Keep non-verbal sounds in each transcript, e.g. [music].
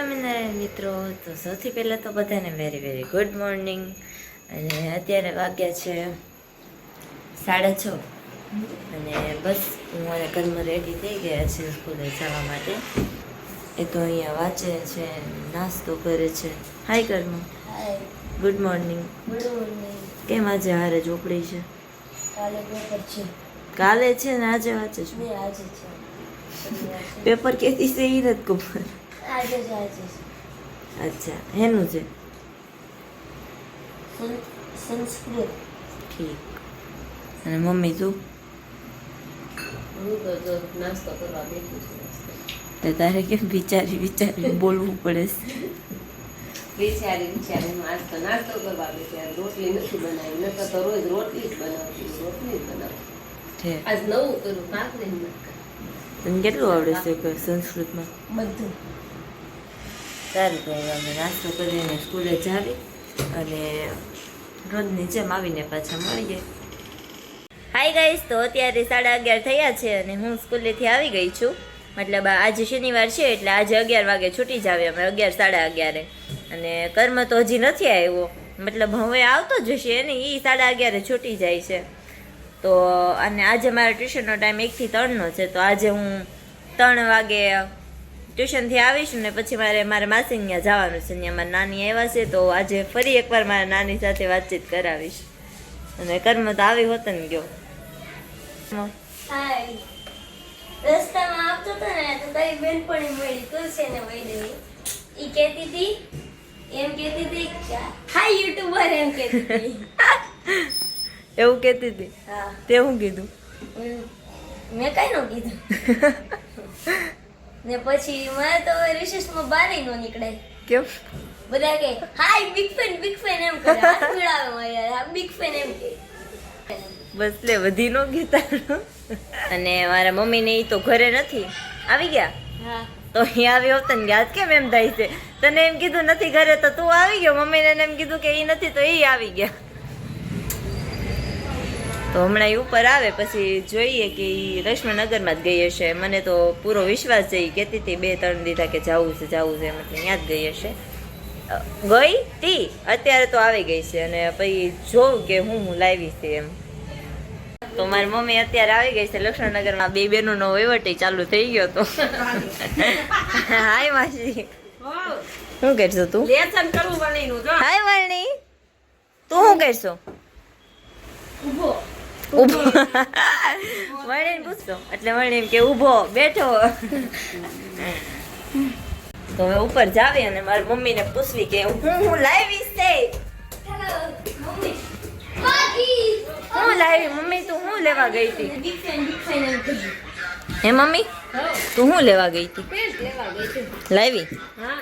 સ્વામિનારાયણ મિત્રો તો સૌથી પહેલાં તો બધાને વેરી વેરી ગુડ મોર્નિંગ અને અત્યારે વાગ્યા છે સાડા છ. અને બસ હું અને કર્મ રેડી થઈ ગયા છે સ્કૂલે જવા માટે. એ તો અહીંયા વાંચે છે નાસ્તો કરે છે. હાય કર્મ ગુડ મોર્નિંગ ગુડ મોર્નિંગ કેમ આજે હારે ઝોપડી છે? કાલે પેપર છે. કાલે છે ને આજે વાંચે છે? આજે છે. પેપર કેતી છે એ નથી ખબર. અચ્છા હેનું છે? સંસ્કૃત. ઠીક. અને મમ્મી તું? હું તો નાસ્તો કરવા બેઠી છું તો તારે કેમ વિચારી વિચારી બોલવું પડે છે? વિચારી વિચારી નાસ્તો નાસ્તો કરવા રોટલી નથી બનાવી. નકર તો રોજ રોટલી જ બનાવતી રોટલી જ બનાવતી આજ નવું કરું ભાખરી નથી તને કેટલું આવડે છે સંસ્કૃતમાં? બધું. સારું તો અમે નાસ્તો કરીને સ્કૂલે જાવી અને રોજની જેમ આવીને પાછા મળીએ હાય ગાઈસ તો અત્યારે સાડા અગિયાર થયા છે અને હું સ્કૂલેથી આવી ગઈ છું. મતલબ આજે શનિવાર છે એટલે આજે અગિયાર વાગે છૂટી જાવે અમે, અગિયાર સાડા અગિયારે. અને કર્મ તો હજી નથી આવ્યો. મતલબ હવે આવતો જ હશે ને એ સાડા અગિયારે છૂટી જાય છે. તો, અને આજે મારો ટ્યુશનનો ટાઈમ એકથી ત્રણનો છે. તો આજે હું ત્રણ વાગે ટ્યુશનથી આવીશ ને પછી મારે મારે માસી ત્યાં જવાનું છે. ત્યાં મારા નાની આવ્યા છે તો આજે ફરી એકવાર મારા નાની સાથે વાતચીત કરાવીશ. અને કર્મ તો આવી હોત ને ગયો. રસ્તામાં આવતો હતો ને તો તારી બેનપણી મળી તુલસીને મળી ઈ કહેતી હતી એમ કહેતી હતી હાય યુટ્યુબર એમ કહેતી હતી. [laughs] એવું કહેતી હતી? તે હું કીધું? મેં કઈ નું કીધું. [laughs] ને પછી મને તો રિસેસમાં બારે નો નીકળે. કેમ? બધા કે hi big fan big fan એમ કરે હાથ મિલાવે મારે બિગ ફેન એમ કે બસ લે વધી નો ગીતા અને મારા મમ્મીને એ તો ઘરે નથી. આવી ગયા? હા. તો અહીં આવી હોત ને યાદ કેમ એમ થાય છે? તને એમ કીધું નથી ઘરે તો તું આવી ગયો? મમ્મીને એમ કીધું કે એ નથી તો એ આવી ગયા. તો હમણાં એ ઉપર આવે પછી જોઈએ કે એ લક્ષ્મણનગરમાં જ ગઈ હશે. મને તો પૂરો વિશ્વાસ છે એ કહેતી હતી બે ત્રણ દીધા કે જવું છે જવું છે મતલબ ત્યાં જ ગઈ હશે. ગઈ તી અત્યારે તો આવી ગઈ છે અને પછી જોઉં કે હું હું લાવી છે એમ. તો મારી મમ્મી અત્યારે આવી ગઈ છે લક્ષ્મણનગરમાં બે બેનોનો વહીવટ ચાલુ થઈ ગયો તો. હાય માસી. શું કરશો તું? લેસન કરવું હાય વર્ણી તું શું કરશો? ઊભો. વર્ણીને પૂછતો એટલે વળી એમ કે ઊભો, બેઠો. તો હવે ઉપર જાવી અને મારી મમ્મીને પૂછવી કે હું હું લાવી છે હું લાવી? મમ્મી, તું હું લેવા ગઈ હતી? હે મમ્મી? તું હું લેવા ગઈ હતી? લેવા?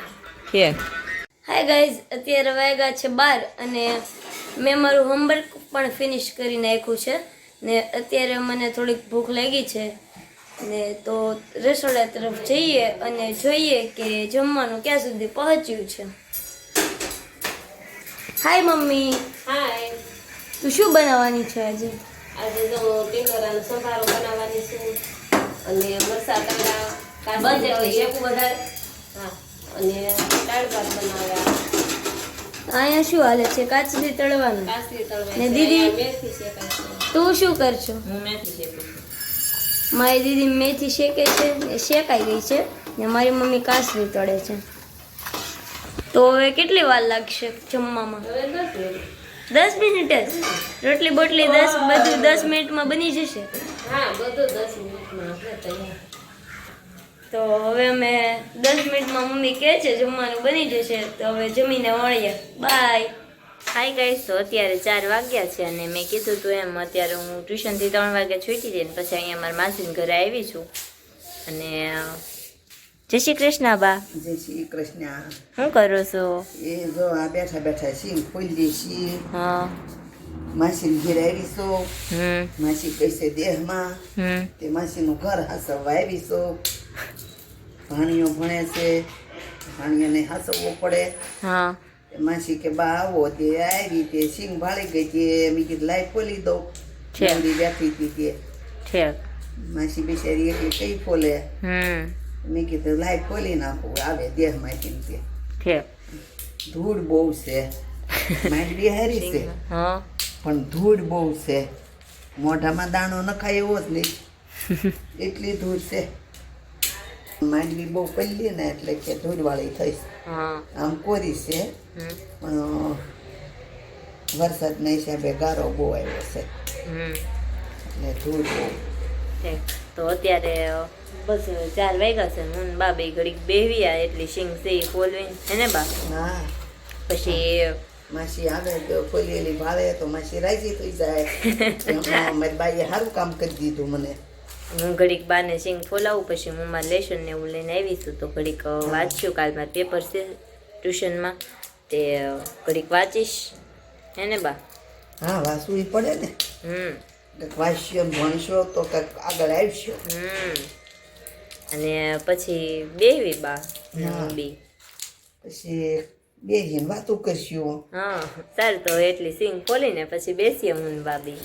કે હાય ગાઈઝ અત્યારે વાગ્યા છે બાર અને મેં મારું હોમવર્ક પણ ફિનિશ કરી નાખ્યું છે. ને અત્યારે મને થોડીક ભૂખ લાગી છે. ને તો રસોડા તરફ જઈએ અને જોઈએ કે જમવાનું ક્યાં સુધી પહોંચ્યું છે. Hi mummy. હાય તું શું બનાવવાની છે આજે? આજે તો ટીંગરાનો સંભારો બનાવવાની છું અને મરસા કાંડા બંધ હોય કાચી વધારે. હા અને દાળ ભાત બનાવ્યા અહીંયા શું હાલે છે? કાચરી તળવાનું? કાચરી તળવાઈ ને દીદી? મેથી છે છે તું શું કરશો? હું નથી શેકું મારી દીદી મેથી શેકે છે એ શેકાઈ ગઈ છે ને મારી મમ્મી કાસરી તળે છે. તો હવે કેટલી વાર લાગશે જમવામાં? દસ મિનિટ. દસ મિનિટ જ? રોટલી બોટલી દસ બધું દસ મિનિટમાં બની જશે? હા બધું દસ મિનિટમાં આપણે તૈયાર. તો હવે અમે દસ મિનિટમાં મમ્મી કહે છે જમવાનું બની જશે તો હવે જમીને મળીએ બાય હાય ગાઈસ તો અત્યારે ચાર વાગ્યા છે અને મેં કીધું તું એમ અત્યારે હું ટ્યુશનથી ત્રણ વાગ્યા છૂટી જઈને પછી અહીંયા મારા માસીને ઘરે આવી છું. અને જય શ્રી કૃષ્ણ બા જય શ્રી કૃષ્ણ. શું કરો છો? એ જો આ બેઠા બેઠા સિંહ ખોલી છીએ હા. માસી ઘેર આવીશો હમ. માસી કહેશે દેહમાં. હમ. તે માસીનું ઘર હાસવવા આવીશો ભાણીઓ ભણે છે. ભાણીઓને હાસવવો પડે. હા. માસી કે બા આવો તે આવી તે સિંગ ભાળી ગઈ તે મેં કીધું લાઈટ ખોલી દઉં. છે. બેઠી હતી તે માસી બિચારી એટલી કઈ ફોલે મેં કીધું લાઈ ખોલી નાખું આવે દેહમાંથી ને તે ધૂળ બહુ છે. માંડવી હારી છે. પણ ધૂળ બહુ છે. મોઢામાં દાણો નખાય એવો જ નહીં એટલી ધૂળ છે. માંડવી બહુ પલ્લી ને એટલે કે ધૂળવાળી થઈશ આમ કોરી છે. પણ વરસાદના હિસાબે ગારો બહુ આવ્યો છે. હમ. એટલે ધૂળ બહુ. તો અત્યારે બસ ચાર વાગ્યા છે. હું બાબે ઘડીક બે આ એટલી સિંગ છે એ ફોલવીને છે ને બા? હા. પછી માસી આવે તો ખોલેલી ભાવે તો માસી રાજી થઈ જાય. [laughs] મારી બાઈએ સારું કામ કરી દીધું મને. હું ઘડીક બાને સિંગ ફોલાવું પછી હું મારા લેશન ને એવું લઈને આવીશું તો ઘડીક અ, વાંચ્યું કાલ મારે પેપર છે ટ્યુશનમાં. તે ઘડીક વાંચીશ. હે ને બા? હા વાંચવું પડે ને. હમ. વાંચ્યો વાંચશો ભણશો તો કંઈક આગળ આવશો. હમ. અને પછી બેવી બા બી. પછી બેસીને વાતો કરશું. હા સારું તો એટલી સિંગ ખોલીને પછી બેસીએ હું બાબી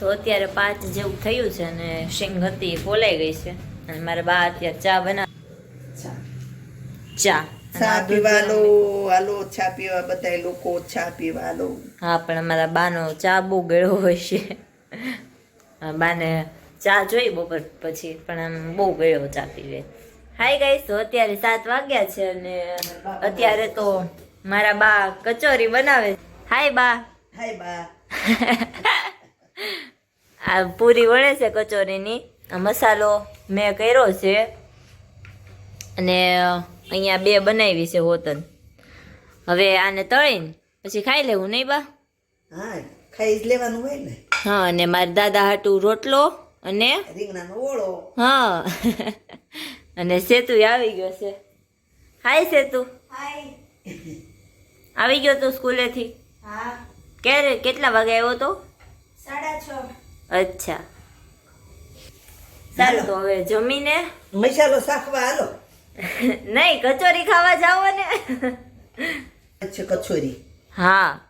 તો અત્યારે પાંચ જેવું થયું છે અને સિંગ હતી એ ફોલાઈ ગઈ છે. અને મારા બા અત્યારે ચા બના ચા. ચા. ચા હાલો ચા પીવા બધા લોકો ચા પીવા હા પણ અમારા બાનો ચા બહુ ગળ્યો હોય છે. બાને ચા જોઈ બપોર પછી પણ આમ બહુ ગળ્યો ચા પીવે. હાય ગાઈસ તો અત્યારે સાત વાગ્યા છે અને અત્યારે તો મારા બા કચોરી બનાવે હાય બા. હાય બા. [laughs] આ પૂરી વળે છે કચોરીની. આ મસાલો મેં કર્યો છે. અને અહીંયા બે બનાવી છે હોતન. હવે આને તળીને પછી ખાઈ લેવું નહીં બા? હા ખાઈ જ લેવાનું હોય ને. હા અને મારા દાદા હાટું રોટલો અને રીંગણાનો ઓળો. હા [laughs] અને સેતુ આવી ગયો છે. હાય સેતુ. હાય. આવી ગયો તું સ્કૂલેથી? હા. ક્યારે કેટલા વાગે આવ્યો તો? અચ્છા. સારું તો હવે જમીને. મસાલો શાકવા હાલો. નહીં કચોરી ખાવા જાઓ ને. કચોરી. હા.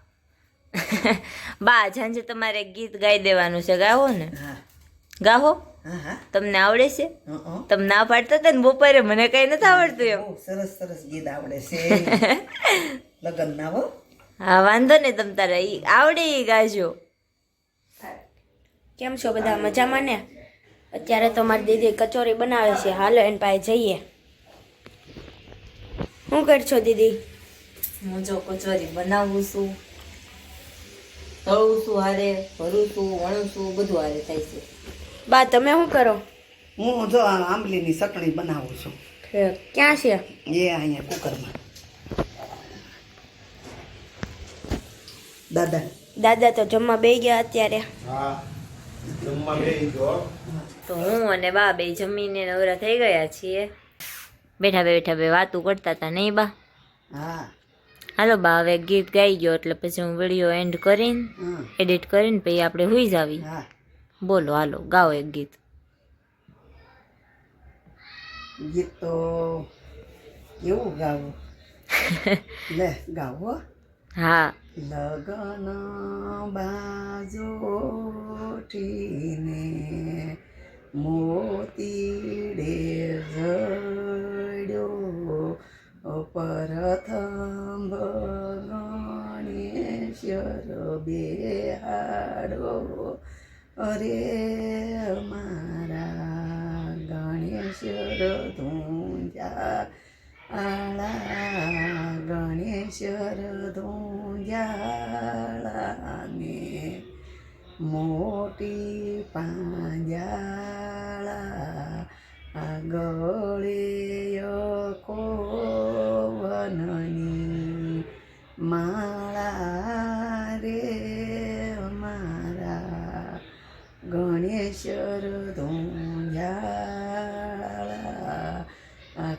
બા સાંજે તમારે ગીત ગાઈ દેવાનું છે ગાવો ને? ગાહો? ગાવો તમને આવડે છે? હં, હં. તમે ના પાડતા હતા ને બપોરે મને કઈ નથી આવડતું એમ. સરસ સરસ ગીત આવડે છે. [laughs] લગ્ન ના હો. હા વાંધો ને તમ તારે. ઈ આવડે એ ગાજો. કેમ છો બધા? મજામાં ને? અત્યારે તો મારી દીદી કચોરી બનાવે છે. હાલો એન પાસે જઈએ. શું કરશો દીદી? હું જો કચોરી બનાવું છું તળું છું હારે ભરું છું વણું છું બધું હારે થાય છે. બા તમે શું કરો? હું જો આ આંબલીની ચટણી બનાવું છું. ક્યાં છે? એ અહીંયા કુકરમાં. દાદા. દાદા તો જમવા બે ગયા અત્યારે. તો હું અને બા બે જમીને નવરા થઈ ગયા છીએ. બેઠા બેઠા બે વાતું કરતા હતા નહીં બા? હા. હાલો બા હવે ગીત ગાઈ ગયો એટલે પછી હું વીડિયો એન્ડ કરીને એડિટ કરીને પછી આપણે હુઈ જાવી. હા. બોલો હાલો ગાઓ એક ગીત. ગીત તો કેવું ગાવું? [laughs] લે ગાવો. હા. લગન બાજોઠીને મોતીડે જડ્યો પ્રથમ ગણેશ્વર બેહાડો અરે મારા ગણેશ્વર ધૂંજા આળા ગણેશ્વર ધૂંજાળાને મોટી પાંજાળા આગળે કોવનની માળા રે મારા ગણેશ્વર ધૂંજાળા આ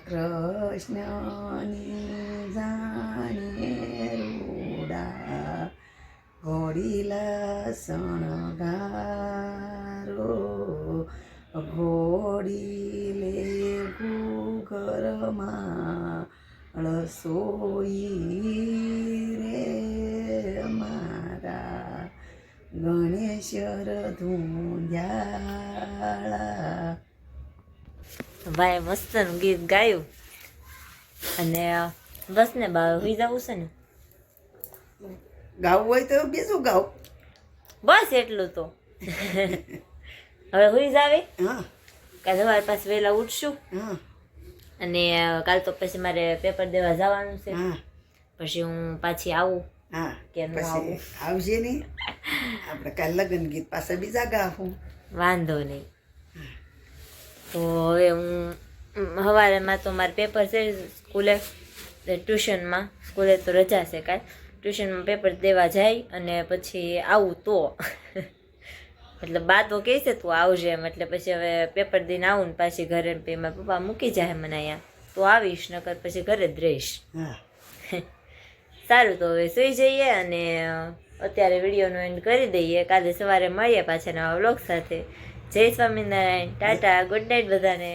ઘોડી લે ઘરમાં રસોઈ રે મારા ગણેશ ધૂંજાળા ભાઈ મસ્તનું ગીત ગાયું. અને બસ ને બા હોઈ જવું છે ને? ગાવું હોય તો બીજું ગાવ? બસ એટલું તો. [laughs] હવે હોઈ જાવે? હા. કાલ સવારે પાછું વહેલા ઉઠશું. અને કાલ તો પછી મારે પેપર દેવા જવાનું છે. પછી હું પાછી આવું. હા. કે આવજે નહીં આપણે કાલ લગ્ન ગીત પાસે બીજા ગાવું વાંધો નહીં. તો હવે હું સવારેમાં તો મારે પેપર છે સ્કૂલે ટ્યુશનમાં. સ્કૂલે તો રજા છે કાંઈ ટ્યુશનમાં પેપર દેવા જાય અને પછી આવું તો. એટલે બા તો કહે છે તું આવજે એમ. એટલે પછી હવે પેપર દઈને આવું ને પાછી ઘરે એમાં પપ્પા મૂકી જાય મને અહીંયા. તો આવીશ નકર પછી ઘરે જ રહીશ. [laughs] સારું તો હવે સુઈ જઈએ અને અત્યારે વિડીયોનો એન્ડ કરી દઈએ. કાલે સવારે મળીએ પાછા નવા વ્લોગ સાથે. જય સ્વામિનારાયણ. ટાટા. ગુડ નાઇટ બધાને.